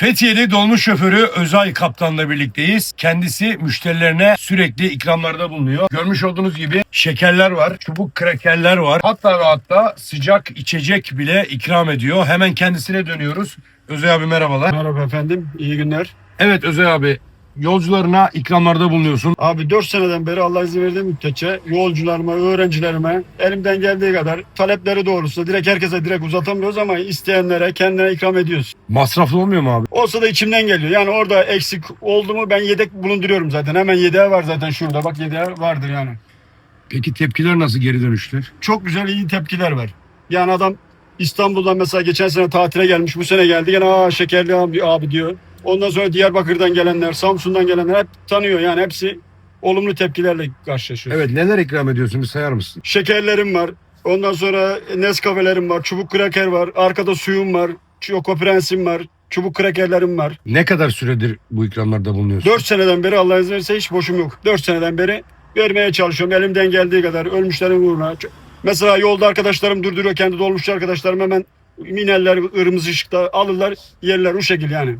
Fethiye'li dolmuş şoförü Özay Kaptan'la birlikteyiz. Kendisi müşterilerine sürekli ikramlarda bulunuyor. Görmüş olduğunuz gibi şekerler var, çubuk krakerler var. Hatta ve hatta sıcak içecek bile ikram ediyor. Hemen kendisine dönüyoruz. Özay abi merhabalar. Merhaba efendim, iyi günler. Evet Özay abi yolcularına ikramlarda bulunuyorsun. Abi 4 seneden beri Allah izin verdiği müddetçe yolcularıma, öğrencilerime elimden geldiği kadar talepleri doğrultusunda direkt herkese direkt uzatamıyoruz ama isteyenlere kendine ikram ediyoruz. Masraflı olmuyor mu abi? Olsa da içimden geliyor. Yani orada eksik oldu mu ben yedek bulunduruyorum zaten. Hemen yedeği var zaten şurada. Bak yedeği vardır yani. Peki tepkiler nasıl geri dönüşler? Çok güzel iyi tepkiler var. Yani adam İstanbul'dan mesela geçen sene tatile gelmiş. Bu sene geldi. Gene aa şekerli abi, abi diyor. Ondan sonra Diyarbakır'dan gelenler, Samsun'dan gelenler hep tanıyor. Yani hepsi olumlu tepkilerle karşılaşıyor. Evet neler ikram ediyorsun bir sayar mısın? Şekerlerim var. Ondan sonra Nescafe'lerim var. Çubuk kraker var. Arkada suyum var. Çoko prensim var. Çubuk krakerlerim var. Ne kadar süredir bu ikramlarda bulunuyorsun? 4 seneden beri Allah izin verirse hiç boşum yok. 4 seneden beri vermeye çalışıyorum. Elimden geldiği kadar ölmüşlerin uğruna. Mesela yolda arkadaşlarım durduruyor. Kendi dolmuş arkadaşlarım hemen minerler, ırmızı ışıkta alırlar yerler o şekil yani.